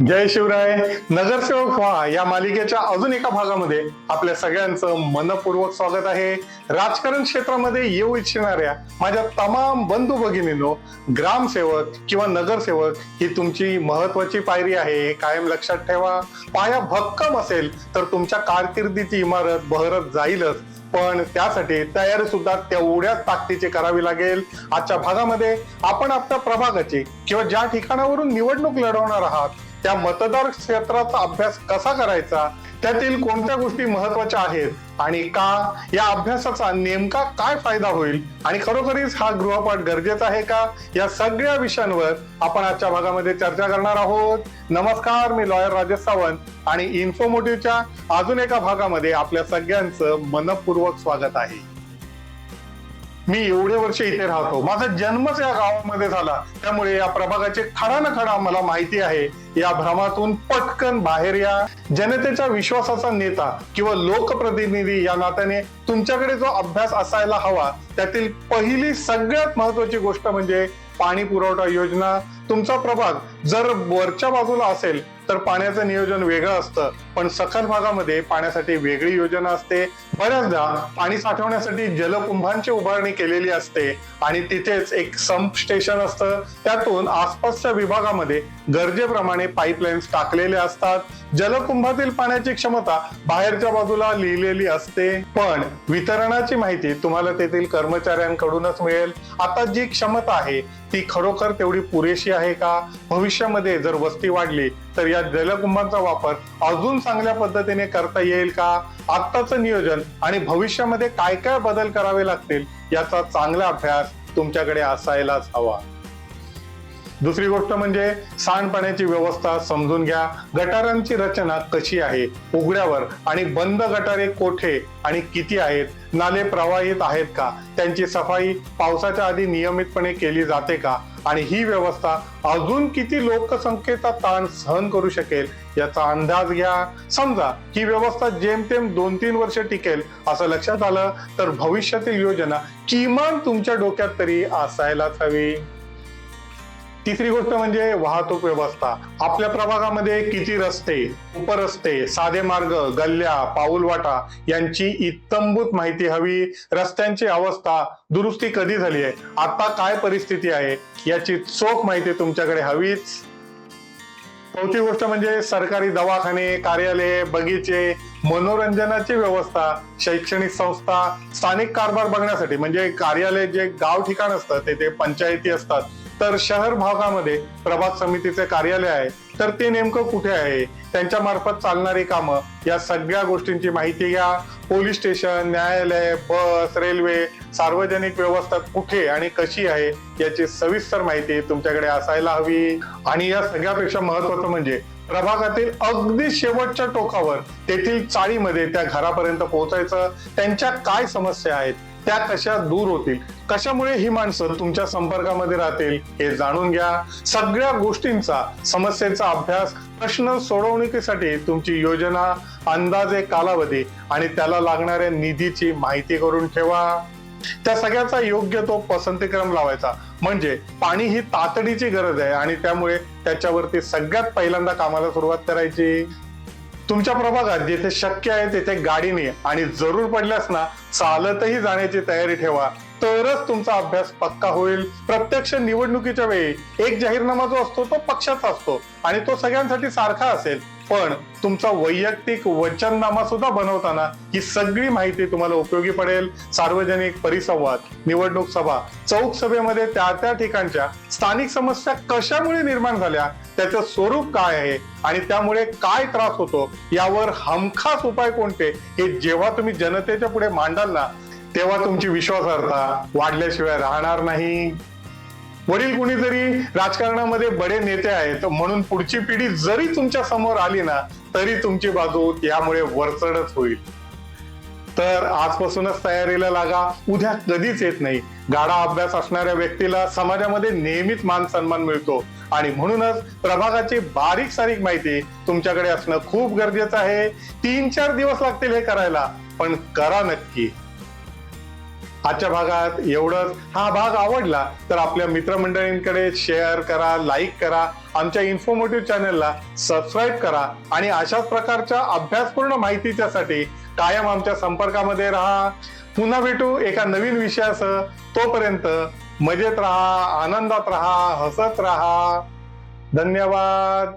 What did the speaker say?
जय शिवराय. नगरसेवक व्हा या मालिकेच्या अजून एका भागामध्ये आपल्या सगळ्यांचं मनपूर्वक स्वागत आहे. राजकारण क्षेत्रामध्ये येऊ इच्छिणाऱ्या माझ्या तमाम बंधू भगिनींनो ग्रामसेवक किंवा नगरसेवक ही तुमची महत्वाची पायरी आहे हे कायम लक्षात ठेवा. पाया भक्कम असेल तर तुमच्या कारकिर्दीची इमारत बहरत जाईलच. पण त्यासाठी तयारी सुद्धा तेवढ्याच ताकदीची करावी लागेल. आजच्या भागामध्ये आपण आपल्या प्रभागाची किंवा ज्या ठिकाणावरून निवडणूक लढवणार आहात त्या मतदार क्षेत्राचा अभ्यास कसा करायचा? त्यातील कोणत्या गोष्टी महत्त्वाच्या आहेत? आणि का या अभ्यासाचा नेमका काय फायदा होईल? आणि खरोखरीच हा गृहपाठ गरजेचा आहे का? या सगळ्या विषयांवर आपण आजच्या भागामध्ये चर्चा करणार आहोत. नमस्कार मी लॉयर राजेश सावंत आणि इन्फोमोटिव्हच्या अजून एका भागामध्ये आपल्या सगळ्यांचं मनपूर्वक स्वागत आहे. मी एवढे वर्ष इथे राहतो. माझा जन्मच या गावामध्ये झाला. त्यामुळे या प्रभागाचे खडा न खडा मला माहिती आहे. या भ्रमातून पटकन बाहेर या. जनतेच्या विश्वासाचा नेता किंवा लोकप्रतिनिधी या नात्याने तुमच्याकडे जो अभ्यास असायला हवा त्यातील पहिली सगळ्यात महत्वाची गोष्ट म्हणजे पाणी पुरवठा योजना. तुमचा प्रभाग जर वरच्या बाजूला असेल तर पाण्याचं नियोजन वेगळं असतं. पण सखल भागामध्ये पाण्यासाठी वेगळी योजना असते. बऱ्याचदा पाणी साठवण्यासाठी जलकुंभांची उभारणी केलेली असते आणि तिथेच एक संप स्टेशन असतं. त्यातून आसपासच्या विभागामध्ये गरजेप्रमाणे पाईपलाईन्स टाकलेले असतात. जलकुंभातील पाण्याची क्षमता बाहेरच्या बाजूला लिहिलेली असते. पण वितरणाची माहिती तुम्हाला तेथील कर्मचाऱ्यांकडूनच मिळेल. आता जी क्षमता आहे ती खरोखर तेवढी पुरेशी आहे का? भविष्यामध्ये जर वस्ती वाढली तर या जलकुंभांचा वापर अजून चांगल्या पद्धतीने करता येईल का? आत्ताचं नियोजन आणि भविष्यामध्ये काय काय बदल करावे लागतील याचा चांगला अभ्यास तुमच्याकडे असायलाच हवा. दुसरी गोष्ट म्हणजे सांडपाण्याची व्यवस्था समजून घ्या. गटारांची रचना कशी आहे? उघड्यावर आणि बंद गटारे कोठे आणि किती आहेत? नाले प्रवाहित आहेत का? त्यांची सफाई पावसाच्या आधी नियमितपणे केली जाते का? आणि ही व्यवस्था अजून किती लोकसंख्येचा ताण सहन करू शकेल याचा अंदाज घ्या. समजा ही व्यवस्था जेमतेम दोन तीन वर्ष टिकेल असं लक्षात आलं तर भविष्यातील योजना किमान तुमच्या डोक्यात तरी असायलाच हवी. तिसरी गोष्ट म्हणजे वाहतूक व्यवस्था. आपल्या प्रभागामध्ये किती रस्ते उपरस्ते साधे मार्ग गल्ल्या पाऊलवाटा यांची इत्तंभूत माहिती हवी. रस्त्यांची अवस्था दुरुस्ती कधी झाली आहे? आता काय परिस्थिती आहे? याची चोख माहिती तुमच्याकडे हवीच. चौथी गोष्ट म्हणजे सरकारी दवाखाने कार्यालये बगीचे मनोरंजनाची व्यवस्था शैक्षणिक संस्था स्थानिक कारभार बघण्यासाठी. म्हणजे कार्यालय जे गाव ठिकाण असतं ते ते पंचायती असतात. तर शहर भागामध्ये प्रभाग समितीचे कार्यालय आहे. तर ते नेमकं कुठे आहे? त्यांच्या मार्फत चालणारी कामं या सगळ्या गोष्टींची माहिती घ्या. पोलीस स्टेशन न्यायालय बस रेल्वे सार्वजनिक व्यवस्था कुठे आणि कशी आहे याची सविस्तर माहिती तुमच्याकडे असायला हवी. आणि या सगळ्यापेक्षा महत्वाचं म्हणजे प्रभागातील अगदी शेवटच्या टोकावर तेथील चाळीमध्ये त्या घरापर्यंत पोहोचायचं. त्यांच्या काय समस्या आहेत? त्या कशा दूर होतील? कशामुळे ही माणसं तुमच्या संपर्कामध्ये राहतील? हे जाणून घ्या. सगळ्या गोष्टींचा समस्येचा अभ्यास प्रश्न सोडवणुकीसाठी तुमची योजना अंदाजे कालावधी आणि त्याला लागणाऱ्या निधीची माहिती करून ठेवा. त्या सगळ्याचा योग्य तो पसंतीक्रम लावायचा. म्हणजे पाणी ही तातडीची गरज आहे आणि त्यामुळे त्याच्यावरती सगळ्यात पहिल्यांदा कामाला सुरुवात करायची. तुमच्या प्रभागात जेथे शक्य आहे तिथे गाडीने आणि जरूर पडल्यास ना चालतही जाण्याची तयारी ठेवा. तरच तुमचा अभ्यास पक्का होईल. प्रत्यक्ष निवडणुकीच्या वेळी एक जाहीरनामा जो असतो तो पक्षाचा असतो. आणि तो सगळ्यांसाठी सारखा असेल. पण तुमचा वैयक्तिक वचननामा सुद्धा बनवताना ही सगळी माहिती तुम्हाला उपयोगी पडेल. सार्वजनिक परिसंवाद निवडणूक सभा चौक सभेमध्ये त्या त्या ठिकाणच्या स्थानिक समस्या कशामुळे निर्माण झाल्या त्याचं स्वरूप काय आहे आणि त्यामुळे काय त्रास होतो यावर हमखास उपाय कोणते हे जेव्हा तुम्ही जनतेच्या पुढे मांडाल ना तेव्हा तुमची विश्वासार्हता वाढल्याशिवाय राहणार नाही. वडील कुणीतरी राजकारणामध्ये बडे नेते आहेत म्हणून पुढची पिढी जरी तुमच्यासमोर आली ना तरी तुमची बाजू यामुळे वरचढच होईल. तर आजपासूनच तयारीला लागा उद्या कधीच येत नाही. गाडा अभ्यास असणाऱ्या व्यक्तीला समाजामध्ये नेहमीच मान सन्मान मिळतो. आणि म्हणूनच प्रभागाची बारीक सारीक माहिती तुमच्याकडे असणं खूप गरजेचं आहे. तीन चार दिवस लागतील हे करायला पण करा नक्की. आजच्या भागात एवढंच. हा भाग आवडला तर आपल्या मित्रमंडळींकडे शेअर करा लाईक करा आमच्या इन्फॉर्मेटिव्ह चॅनलला सबस्क्राईब करा आणि अशाच प्रकारच्या अभ्यासपूर्ण माहितीच्यासाठी कायम आमच्या संपर्कामध्ये राहा. पुन्हा भेटू एका नवीन विषयासह. तोपर्यंत मजेत राहा आनंदात राहा हसत राहा. धन्यवाद.